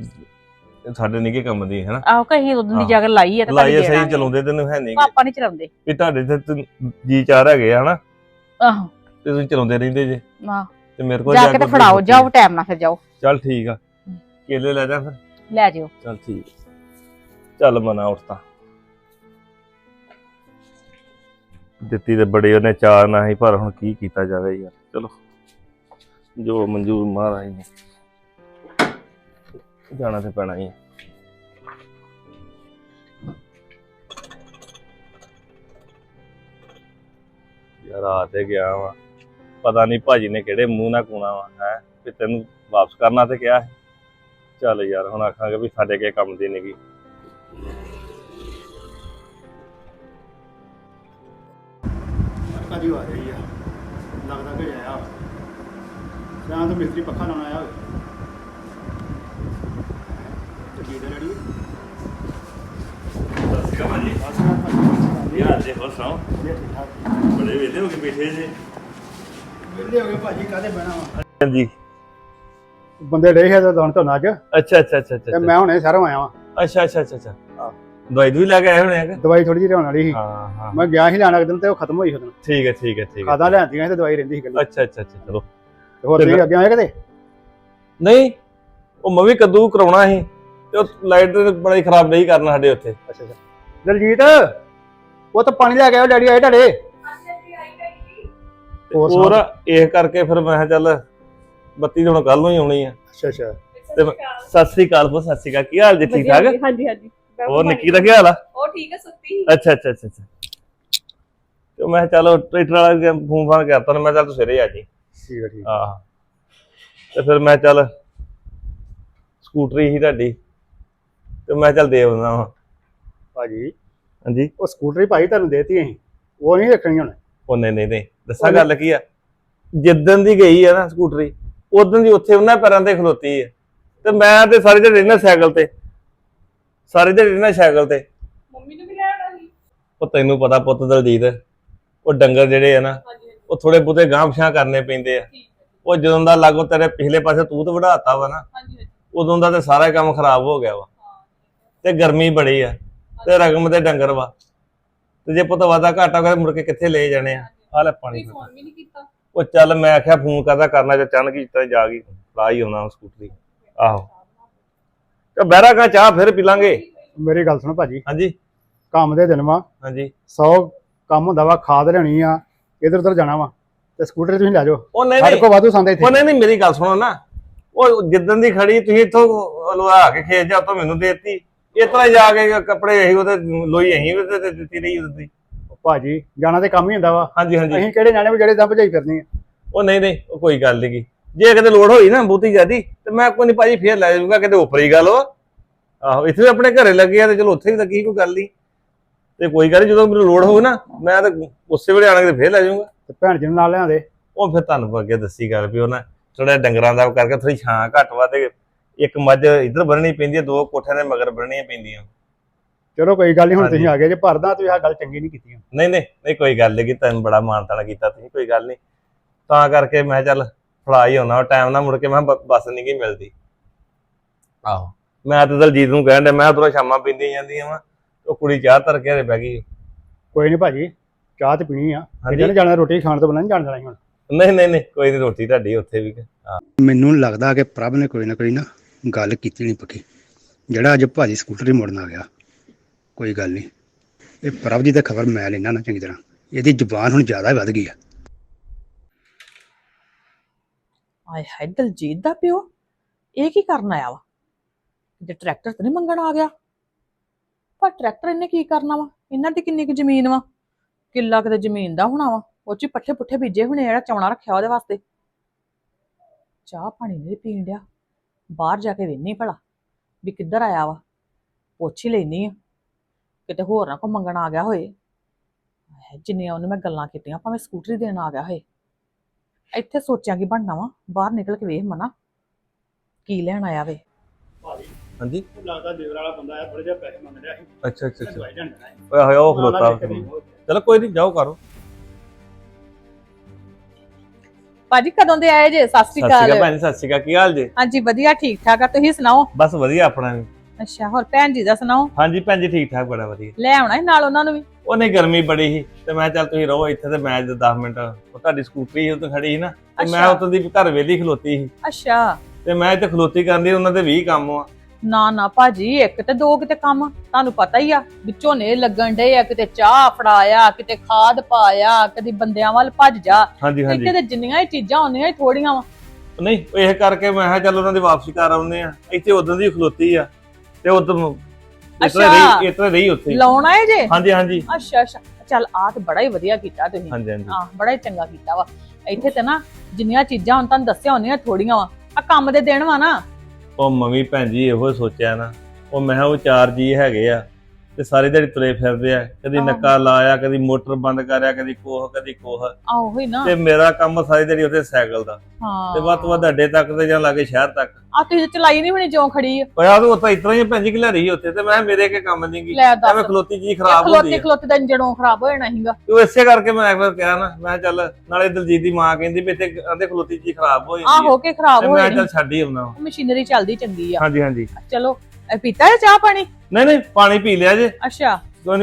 ਸਾਡੇ ਨਿੱਕੇ ਕੰਮ ਦੀ ਹੈ ਨਾ? ਆਹੋ ਕਹੀਂ ਉਦੋਂ ਦੀ। ਜਗ੍ਹਾ ਲਾਈ ਹੈ ਤੇ ਤੁਹਾਡੀ ਸਹੀ ਚਲਾਉਂਦੇ ਤੈਨੂੰ ਹੈ ਨਹੀਂ ਆਪਾਂ ਨਹੀਂ ਚਲਾਉਂਦੇ। ਵੀ ਤੁਹਾਡੇ ਤੇ ਜੀ ਚਾਰ ਹੈਗੇ ਆ ਹਨਾ ਆਹੋ। ਤੇ ਤੁਸੀਂ ਚਲਾਉਂਦੇ ਰਹਿੰਦੇ ਜੇ। ਆਹ, ਤੇ ਮੇਰੇ ਕੋਲ ਜਾ ਕੇ ਤੇ ਫੜਾਓ ਜਾਓ ਟਾਈਮ ਨਾਲ ਫਿਰ ਜਾਓ। ਚੱਲ ਠੀਕ ਆ। ਕੇਲੇ ਲੈ ਜਾ ਫਿਰ। ਲੈ ਜਾਓ। ਚੱਲ ਠੀਕ। ਚੱਲ ਮਨਾ ਉੱਠਤਾ ਦਿੱਤੀ ਤੇ ਬੜੇ ਉਹਨੇ ਚਾਰ ਨਾ ਸੀ ਪਰ ਹੁਣ ਕੀ ਕੀਤਾ ਜਾਵੇ ਯਾਰ। ਚਲੋ। ਜੋ ਮਨਜ਼ੂਰ ਮਹਾਰਾਜ ਨੇ। ਜਾਣਾ ਤੇ ਪੈਣਾ ਹੀ ਹੈ। ਯਾਰ ਆ ਤੇ ਗਿਆ ਵਾ। ਪਤਾ ਨਹੀਂ ਭਾਜੀ ਨੇ ਕਿਹੜੇ ਮੂੰਹ ਨਾਲ ਕੋਣਾ ਵਾ ਹੈ? ਵੀ ਤੈਨੂੰ ਵਾਪਸ ਕਰਨਾ ਤੇ ਕਿਹਾ ਹੈ ਚੱਲ ਯਾਰ ਹੁਣ ਆਖਾਂਗੇ ਵੀ ਸਾਡੇ ਕੇ ਕੰਮ ਦੀ ਨਹੀਂਗੀ ਕਦੀ ਆ ਰਹੀ ਆ। ਲੱਗਦਾ ਕਿ ਆਇਆ। ਜਾਂ ਤਾਂ ਮਿਸਤਰੀ ਪੱਖਾ ਲਾਉਣ ਆਇਆ ਹੋਵੇ। ਜੀ ਦੇ ਲੜੀ ਯਾਰ ਜੇ। ਹੋਰ ਸੁਣਾਓ। ਠੀਕ ਠਾਕ ਬੜੇ ਵੇਲੇ ਹੋ ਕੇ ਬੈਠੇ ਜੇ। ਵਿਹਲੇ ਹੋ ਗਏ ਭਾਜੀ ਕਾਹਦੇ ਬਹਿਣਾ ਵਾ? ਹਾਂਜੀ। ਬੰਦੇ ਡੇ ਹੈ ਤਾਂ ਦੋਣ ਤੋਂ ਅੱਜ? ਅੱਛਾ ਅੱਛਾ ਅੱਛਾ ਤੇ ਮੈਂ ਹੁਣੇ ਸ਼ਹਿਰੋਂ ਆਇਆ ਵਾਂ। ਅੱਛਾ ਅੱਛਾ ਅੱਛਾ ਅੱਛਾ। ਹਾਂ। ਦਵਾਈ ਦੂਈ ਲੈ ਕੇ ਆਏ ਹੋਣੇ ਆ ਦਵਾਈ ਥੋੜੀ ਜਿਹੀ ਲਿਆਉਣ ਵਾਲੀ ਸੀ। ਹਾਂ ਹਾਂ। ਮੈਂ ਗਿਆ ਸੀ ਲੈਣ ਇੱਕ ਦਿਨ ਤੇ ਉਹ ਖਤਮ ਹੋਈ ਉਹਦੋਂ ਠੀਕ ਹੈ ਠੀਕ ਹੈ ਠੀਕ ਹੈ। ਖਾਦਾ ਲੈਂਦੀਆਂ ਸੀ ਤੇ ਦਵਾਈ ਰਹਿੰਦੀ ਸੀ ਕੱਲੀ ਅੱਛਾ ਅੱਛਾ ਅੱਛਾ ਚਲੋ। ਤੇ ਹੋਰ ਤੇ ਤੁਸੀਂ ਅੱਗੇ ਆਏ ਕਦੇ ਨਹੀਂ ਉਹ ਮੈਂ ਵੀ ਕੱਦੂ ਕਰਾਉਣਾ ਸੀ। ਤੇ ਉਹ ਲਾਈਟ ਤੇ ਬੜਾ ਹੀ ਖਰਾਬ ਨਹੀਂ ਕਰਨਾ ਸਾਡੇ ਉੱਥੇ। ਅੱਛਾ ਅੱਛਾ। ਦਲਜੀਤ ਉਹ ਤਾਂ ਪਾਣੀ ਲੈ ਕੇ ਆਇਓ ਡੈਡੀ ਆਏ ਤੁਹਾਡੇ। ਹੋਰ ਹੋਰ? ਇਹ ਕਰਕੇ ਫਿਰ ਮੈਂ ਕਿਹਾ ਚੱਲ ਬੱਤੀ ਤਾਂ ਹੁਣ ਕੱਲ ਨੂੰ ਹੀ ਆਉਣੀ ਆ। ਅੱਛਾ ਅੱਛਾ। ਤੇ ਮੈਂ- ਸਤਿ ਸ੍ਰੀ ਅਕਾਲ ਬਹੁਤ ਸਤਿ ਸ੍ਰੀ ਅਕਾਲ। ਕੀ ਹਾਲ ਜੀ ਠੀਕ ਠਾਕ? ਹਾਂਜੀ ਹਾਂਜੀ। ਹੋਰ ਨਿੱਕੀ ਦਾ ਕੀ ਹਾਲ ਆ? ਉਹ ਠੀਕ ਹੈ ਸੁੱਤੀ ਅੱਛਾ ਅੱਛਾ ਅੱਛਾ ਅੱਛਾ। ਤੇ ਮੈਂ ਕਿਹਾ ਚਲੋ ਟਰੈਕਟਰ ਵਾਲਾ ਫੋਨ ਫਾਨ ਕਰਤਾ ਨਾ ਮੈਂ ਕਿਹਾ ਚੱਲ ਤੂੰ ਸਵੇਰੇ ਆ ਜੀ। ਠੀਕ ਹੈ ਠੀਕ ਆਹ। ਤੇ ਫਿਰ ਮੈਂ ਚੱਲ ਸਕੂਟਰੀ ਹੀ ਤੁਹਾਡੀ। ਤੇ ਮੈਂ ਚੱਲ ਦੇ ਆਉਂਦਾ ਹਾਂ ਭਾਜੀ ਹਾਂਜੀ? ਉਹ ਸਕੂਟਰੀ ਭਾਈ ਤੁਹਾਨੂੰ ਦੇਤੀ ਅਸੀਂ। ਉਹ ਨਹੀਂ ਰੱਖਣੀ ਹੁਣ ਉਹ ਨਹੀਂ ਨਹੀਂ ਨਹੀਂ। ਦੱਸਾਂ ਗੱਲ ਕੀ ਆ? ਜਿੱਦਣ ਦੀ ਗਈ ਆ ਨਾ ਸਕੂਟਰੀ ਉਦੋਂ ਦੀ ਉੱਥੇ ਉਹਨਾਂ ਪੈਰਾਂ ਤੇ ਖਲੋਤੀ ਆ। ਤੇ ਮੈਂ ਤੇ ਸਾਰੇ ਜਿਹੜੇ ਨਾ ਸਾਈਕਲ ਤੇ। ਸਾਰੇ ਜਿਹੜੇ ਨਾ ਸਾਈਕਲ ਤੇ। ਮੰਮੀ ਨੂੰ ਵੀ ਲੈਣਾ ਸੀ? ਉਹ ਤੈਨੂੰ ਪਤਾ ਪੁੱਤ ਦਲਜੀਤ ਉਹ ਡੰਗਰ ਜਿਹੜੇ ਆ ਨਾ ਹਾਂਜੀ ਹਾਂਜੀ। ਉਹ ਥੋੜੇ ਬਹੁਤੇ ਗਾਂਹ ਪਛਾਂ ਕਰਨੇ ਪੈਂਦੇ ਆ। ਉਹ ਜਦੋਂ ਦਾ ਲਾਗੋ ਤੇਰੇ ਪਿਛਲੇ ਪਾਸੇ ਤੂਤ ਵੜਾਤਾ ਵਾ ਨਾ ਹਾਂਜੀ ਹਾਂਜੀ। ਉਦੋਂ ਦਾ ਤੇ ਸਾਰਾ ਕੰਮ ਖਰਾਬ ਹੋ ਗਿਆ ਵਾ। ਤੇ ਗਰਮੀ ਬੜੀ ਆ ਤੇ ਰਕਮ ਤੇ ਡੰਗਰ ਵਾ। ਤੇ ਜੇ ਪੁੱਤ ਵਾਦਾ ਘਾਟਾ ਕਰੇ ਮੁੜ ਕੇ ਕਿੱਥੇ ਲੈ ਜਾਣੇ ਆ? ਆ ਲੈ ਪਾਣੀ ਫੋਨ ਵੀ ਨਹੀਂ ਕੀਤਾ? ਉਹ ਚੱਲ ਮੈਂ ਆਖਿਆ ਫੋਨ ਕਰਦਾ ਕਰਨਾ ਜੇ ਅਚਾਨਕ ਹੀ ਤਾਂ ਜਾ ਗਈ ਲਾ ਹੀ ਆਉਣਾ ਸਕੂਟਰੀ। ਆਹੋ। ਤੇ ਬਹਿਰਾ ਕਾ ਚਾਹ ਫਿਰ ਪੀ ਲਾਂਗੇ। ਮੇਰੀ ਗੱਲ ਸੁਣੋ ਭਾਜੀ। ਹਾਂਜੀ। ਕੰਮ ਦੇ ਦਿਨ ਵਾ। ਹਾਂਜੀ। 100 ਕੰਮ ਹੁੰਦਾ ਵਾ ਖਾਦ ਲੈਣੀ ਆ ਇਧਰ ਉਧਰ ਜਾਣਾ ਵਾ। ਤੇ ਸਕੂਟਰ ਤੁਸੀਂ ਲੈ ਜਾਓ। ਉਹ ਨਹੀਂ ਸਾਡੇ ਨਹੀਂ। ਕੋਲ ਵਾਧੂ ਸੰਦ ਇੱਥੇ। ਉਹ ਨਹੀਂ ਨਹੀਂ ਮੇਰੀ ਗੱਲ ਸੁਣੋ ਨਾ। ਉਹ ਜਿੱਦਣ ਦੀ ਖੜੀ ਤੁਸੀਂ ਇੱਥੋਂ ਲਵਾ ਕੇ ਖੇਤ ਜਾ ਤੋਂ ਮੈਨੂੰ ਦੇਤੀ। ਇਸ ਤਰ੍ਹਾਂ ਜਾ ਕੇ ਕੱਪੜੇ ਇਹੀ ਉਹਦੇ ਲੋਈ ਅਸੀਂ ਵੀ ਤੇ ਦਿੱਤੀ ਰਹੀ ਉਹਦੀ। ਭਾਜੀ ਜਾਣਾ ਤੇ ਕੰਮ ਹੀ ਹੁੰਦਾ ਵਾ। ਹਾਂਜੀ ਹਾਂਜੀ। ਅਸੀਂ ਕਿਹੜੇ ਜਾਣੇ ਵੀ ਜਿਹੜੇ ਦਮ ਭਜਾਈ ਕਰਨੀ ਆ। ਉਹ ਨਹੀਂ ਨਹੀਂ ਉਹ ਕੋਈ ਗੱਲ ਨਹੀਂ ਜੇ ਕਿਤੇ ਲੋੜ ਹੋਈ ਨਾ ਬਹੁਤੀ ਜ਼ਿਆਦੀ ਤੇ ਮੈਂ ਕੋਈ ਨਹੀਂ ਭਾਜੀ ਫੇਰ ਲੈ ਜਾਊਂਗਾ ਕਿਤੇ ਉੱਪਰੀ ਗੱਲ ਵਾ। ਆਹੋ ਇੱਥੇ ਵੀ ਆਪਣੇ ਘਰੇ ਲੱਗੇ ਆ ਤੇ ਚਲੋ ਉੱਥੇ ਵੀ ਲੱਗੀ ਕੋਈ ਗੱਲ ਨਹੀਂ ਤੇ ਕੋਈ ਗੱਲ ਨੀ ਜਦੋਂ ਮੈਨੂੰ ਲੋੜ ਹੋਊ ਨਾ ਮੈਂ ਤਾਂ ਉਸੇ ਵੇਲੇ ਆਣ ਕੇ ਫੇਰ ਲੈ ਜਾਊਂਗਾ। ਤੇ ਭੈਣ ਜੀ ਨੂੰ ਨਾਲ ਲਿਆਂਦੇ। ਉਹ ਫਿਰ ਤੁਹਾਨੂੰ ਅੱਗੇ ਦੱਸੀ ਗੱਲ ਵੀ ਉਹ ਨਾ ਥੋੜਾ ਡੰਗਰਾਂ ਦਾ ਕਰਕੇ ਥੋੜੀ ਛਾਂ ਘੱਟ ਵਾ ਤੇ ਇੱਕ ਮੱਝ ਇੱਧਰ ਬੰਨਣੀ ਪੈਂਦੀ ਹੈ ਦੋ ਕੋਠਿਆਂ ਦੇ ਮਗਰ ਬੰਨਣੀਆਂ ਪੈਂਦੀਆਂ। ਚਲੋ ਕੋਈ ਗੱਲ ਨਹੀਂ ਹੁਣ। ਤੁਸੀਂ ਆ ਗਏ ਜੇ ਭਰਦਾ ਤੁਸੀਂ ਆਹ ਗੱਲ ਚੰਗੀ ਨਹੀਂ ਕੀਤੀ ਨਹੀਂ ਨਹੀਂ ਨਹੀਂ ਕੋਈ ਗੱਲ ਨਹੀਂ ਤੈਨੂੰ ਬੜਾ ਮਾਨਤਾਨਾ ਕੀਤਾ ਤੁਸੀਂ ਕੋਈ ਗੱਲ ਨਹੀਂ ਤਾਂ ਕਰਕੇ ਮੈਂ ਚੱਲ ਫੜਾ ਹੀ ਆਉਣਾ ਟਾਈਮ ਨਾਲ ਮੁੜ ਕੇ ਮੈਂ ਬ- ਬੱਸ ਨਹੀਂ ਗਈ ਮਿਲਦੀ। ਆਹੋ। ਮੈਂ ਤੇ ਦਲਜੀਤ ਨੂੰ ਕਹਿਣ ਡਿਆ ਮੈਂ ਉਧਰੋਂ ਸ਼ਾਮਾਂ ਪੀਂਦੀਆਂ ਜਾਂਦੀਆਂ ਵਾ ਉਹ ਕੁੜੀ ਚਾਹ ਧਰ ਕੇ ਹਰੇ ਬਹਿ ਗਈ ਕੋਈ ਨਹੀਂ ਭਾਜੀ ਚਾਹ ਤੇ ਪੀਣੀ ਆ। ਹਾਂਜੀ। ਜਿਹਨੇ ਜਾਣਾ ਰੋਟੀ ਖਾਣ ਤੋਂ ਬਿਨਾਂ ਨਹੀਂ ਜਾਣ ਦੇਣਾ ਸੀ ਹੁਣ। ਨਹੀਂ ਨਹੀਂ ਨਹੀਂ ਕੋਈ ਨਹੀਂ ਰੋਟੀ ਤੁਹਾਡੀ ਉੱਥੇ ਵੀ। ਮੈਨੂੰ ਲੱਗਦਾ ਕਿ ਪ੍ਰਭ ਨੇ ਕੋਈ ਨਾ ਕੋਈ ਨਾ ਗੱਲ ਕੀਤੀ ਨਹੀਂ ਪੱਕੀ। ਜਿਹੜਾ ਅੱਜ ਭਾਜੀ ਸਕੂਟਰ ਹੀ ਮੁੜਨ ਆ ਗਿਆ, ਕੋਈ ਗੱਲ ਨਹੀਂ ਇਹ ਪ੍ਰਭ ਦੀ ਤਾਂ ਖਬਰ ਮੈਂ ਲੈਣਾ ਨਾ ਚੰਗੀ ਤਰ੍ਹਾਂ। ਇਹਦੀ ਜ਼ੁਬਾਨ ਹੁਣ ਜ਼ਿਆਦਾ ਵੱਧ ਗਈ ਆ। ਆਏ ਹਾਏ, ਦਲਜੀਤ ਦਾ ਪਿਓ? ਇਹ ਕੀ ਕਰਨ ਆਇਆ ਵਾ? ਜੇ ਟਰੈਕਟਰ ਤੇ ਨਹੀਂ ਮੰਗਣ ਆ ਗਿਆ ਪਰ ਟਰੈਕਟਰ ਇਹਨੇ ਕੀ ਕਰਨਾ ਵਾ? ਇਹਨਾਂ ਦੀ ਕਿੰਨੀ ਕੁ ਜ਼ਮੀਨ ਵਾ? ਕਿੱਲਾ ਕਿਤੇ ਜ਼ਮੀਨ ਦਾ ਹੋਣਾ ਵਾ? ਉਹ ਚ ਪੱਠੇ ਪੁੱਠੇ ਬੀਜੇ ਹੋਣੇ ਜਿਹੜਾ ਚੌਣਾ ਰੱਖਿਆ ਉਹਦੇ ਵਾਸਤੇ। ਚਾਹ ਪਾਣੀ ਨਹੀਂ ਪੀਣ ਡਿਆ। ਬਾਹਰ ਜਾ ਕੇ ਵੇਖਣੀ ਭਲਾ ਵੀ ਕਿੱਧਰ ਆਇਆ ਵਾ ਪੁੱਛ ਹੀ ਲੈਣੀ ਆ ਕਿਤੇ ਹੋਰ ਨਾ ਕੋ ਮੰਗਣ ਆ ਗਿਆ ਹੋਏ। ਜਿੰਨੀਆਂ ਉਹਨੇ ਮੈਂ ਗੱਲਾਂ ਕੀਤੀਆਂ ਭਾਵੇਂ ਸਕੂਟਰੀ ਦੇਣ ਆ ਗਿਆ ਹੋਏ। ਇੱਥੇ ਸੋਚਿਆ ਕੀ ਬਣਨਾ ਵਾ ਬਾਹਰ ਨਿਕਲ ਕੇ ਵੇਖ ਮਨਾ ਕੀ ਲੈਣ ਆਇਆ ਵੇ। ਭਾਜੀ ਹਾਂਜੀ? ਲੱਗਦਾ ਦੇਵਰ ਵਾਲਾ ਬੰਦਾ ਆ ਥੋੜੇ ਜਿਹਾ ਪੈਸੇ ਮੰਗ ਰਿਹਾ ਸੀ। ਅੱਛਾ ਅੱਛਾ ਸੀ ਓਏ ਹੋਏ ਉਹ ਖਲੋਤਾ। ਚਲੋ ਕੋਈ ਨਹੀਂ ਜਾਓ ਕਰੋ ਭਾਜੀ ਕਦੋਂ ਦੇ ਆਏ ਜੇ? ਸਤਿ ਸਤਿ ਸ਼੍ਰੀ ਸ਼੍ਰੀ ਅਕਾਲ ਅਕਾਲ। ਭੈਣ ਜੀ, ਸਤਿ ਸ਼੍ਰੀ ਅਕਾਲ ਕੀ ਹਾਲ ਜੀ? ਹਾਂਜੀ ਵਧੀਆ ਠੀਕ ਠਾਕ ਆ ਤੁਸੀਂ ਸੁਣਾਓ? ਬਸ ਵਧੀਆ ਆਪਣਾ ਵੀ ਅੱਛਾ ਹੋਰ ਭੈਣ ਜੀ ਦਾ ਸੁਣਾਓ? ਹਾਂਜੀ ਭੈਣ ਜੀ ਠੀਕ ਠਾਕ ਬੜਾ ਵਧੀਆ। ਲੈ ਆਉਣਾ ਸੀ ਨਾਲ ਉਹਨਾਂ ਨੂੰ ਵੀ? ਉਹਨੇ ਗਰਮੀ ਬੜੀ ਸੀ ਤੇ ਮੈਂ ਚੱਲ ਤੁਸੀਂ ਰਹੋ ਇੱਥੇ ਤੇ ਮੈਂ 10 ਮਿੰਟ ਉਹ ਤੁਹਾਡੀ ਸਕੂਟਰੀ ਉੱਤੇ ਖੜੀ ਸੀ ਨਾ ਤੇ ਮੈਂ ਅੱਛਾ। ਉਤੋਂ ਦੀ ਘਰ ਵੇਲੀ ਖਲੋਤੀ ਸੀ। ਅੱਛਾ। ਤੇ ਮੈਂ ਇੱਥੇ ਖਲੋਤੀ ਕਰਦੀ ਉਹਨਾਂ ਦੇ 20 ਕੰਮ ਆ। ਨਾ ਨਾ ਭਾਜੀ ਇੱਕ ਤੇ ਦੋ ਕਿਤੇ ਕੰਮ ਤੁਹਾਨੂੰ ਪਤਾ ਹੀ ਆ ਵੀ ਝੋਨੇ ਲੱਗਣ ਡੇ ਆ ਕਿਤੇ ਚਾਹ ਫੜਾਇਆ ਕਿਤੇ ਖਾਦ ਪਾਇਆ ਕਦੀ ਬੰਦਿਆਂ ਵੱਲ ਭੱਜ ਜਾ। ਹਾਂਜੀ ਇੱਥੇ ਤੇ ਜਿੰਨੀਆਂ ਹੀ ਚੀਜ਼ਾਂ ਹੁੰਦੀਆਂ ਹੀ ਥੋੜੀਆਂ ਵਾ। ਨਹੀਂ ਇਹ ਕਰਕੇ ਮੈਂ ਕਿਹਾ ਚੱਲ ਉਹਨਾਂ ਦੀ ਵਾਪਸੀ ਕਰ ਆਉਂਦੇ ਆ। ਇੱਥੇ ਉਦੋਂ ਦੀ ਖਲੋਤੀ ਆ ਤੇ ਉਦੋਂ ਇਤਨੇ ਅੱਛਾ। ਰਹੀ ਇਤਨੇ ਰਹੀ ਉੱਥੇ। ਹੀ। ਲਾਉਣਾ ਏ ਜੇ? ਹਾਂਜੀ ਹਾਂਜੀ। ਅੱਛਾ ਅੱਛਾ। ਚੱਲ ਆ ਤੇ ਬੜਾ ਹੀ ਵਧੀਆ ਕੀਤਾ ਤੁਸੀਂ। ਹਾਂਜੀ ਹਾਂਜੀ। ਹਾਂ ਬੜਾ ਹੀ ਚੰਗਾ ਕੀਤਾ ਵਾ। ਇੱਥੇ ਤੇ ਨਾ ਜਿੰਨੀਆਂ ਚੀਜ਼ਾਂ ਹੁਣ ਤੁਹਾਨੂੰ ਦੱਸਿਆ ਹੁੰਦੀਆਂ ਥੋੜੀਆਂ ਵਾ। ਆ ਕੰਮ ਦੇ ਦਿਨ ਵਾ ਨਾ। ਉਹ ਮੰਮੀ ਭੈਣ ਜੀ ਇਹੋ ਸੋਚਿਆ ਨਾ। ਉਹ ਮੈਂ ਕਿਹਾ ਉਹ ਚਾਰ ਜੀ ਹੈਗੇ ਆ। ਤੇ ਸਾਰੇ ਦਿਹਾੜੀ ਤੁਰੇ ਫਿਰਦੇ ਆ। ਕਦੀ ਆਹੋ। ਨੱਕਾ ਲਾਇਆ ਕਦੀ ਮੋਟਰ ਬੰਦ ਕਰਿਆ ਕਦੀ ਕੋਹ ਕਦੀ ਕੋਹ। ਆ ਉਹੀ ਨਾ। ਤੇ ਮੇਰਾ ਕੰਮ ਸਾਰੀ ਦਿਹਾੜੀ ਉੱਥੇ ਸਾਈਕਲ ਦਾ। ਹਾਂ ਤੇ ਵੱਧ ਤੋਂ ਵੱਧ ਅੱਡੇ ਤੱਕ ਤੇ ਜਾਂ ਲਾਗੇ ਸ਼ਹਿਰ ਤੱਕ। ਆ ਤੁਸੀਂ ਚਲਾਈ ਨਹੀਂ ਹੋਣੀ ਜਿਉਂ ਖੜੀ ਆ। ਓਏ ਆ ਤੂੰ ਉੱਥੇ ਇਤਨਾ ਹੀ ਭੈਣ ਜੀ ਖਿਲਾ ਰਹੀ ਉੱਥੇ। ਤੇ ਮੈਂ ਕਿਹਾ ਮੇਰੇ ਕੇ ਕੰਮ ਨਹੀਂ ਗੀ। ਲੈ ਐਵੇਂ ਦੱਸ। ਖਲੋਤੀ ਜੀ ਖਰਾਬ ਹੁੰਦੀ ਖਲੋਤੀ ਹੈ ਖਲੋਤੀ ਦਾ ਇੰਜਣੋਂ ਖਰਾਬ ਹੋ ਜਾਣਾ ਸੀਗਾ। ਤੇ ਇਸੇ ਕਰਕੇ ਮੈਂ ਇੱਕ ਵਾਰ ਕਿਹਾ ਨਾ ਮੈਂ ਕਿਹਾ ਚੱਲ ਨਾਲੇ ਦਲਜੀਤ ਦੀ ਮਾਂ ਕਹਿੰਦੀ ਵੀ ਇੱਥੇ ਆਂਦੇ ਖਲੋਤੀ ਜੀ ਖਰਾਬ ਹੋ ਜਾਂਦੀ ਆਹੋ ਕੇ ਖਰਾਬ ਤੇ ਹੋ ਮੈਂ ਜਾਣੀ। ਚੱਲ ਛੱਡ ਹੀ ਆਉਣਾ। ਮਸ਼ੀਨਰੀ ਚੱਲਦੀ ਚੰਗੀ ਆ। ਹਾਂਜੀ ਹਾਂਜੀ। ਚਲੋ। ਇਹ ਪੀਤਾ ਹੈ ਚਾਹ ਪਾਣੀ? ਨਹੀਂ ਨਹੀਂ ਪਾਣੀ ਪੀ ਲਿਆ ਜੇ। ਅੱਛਾ।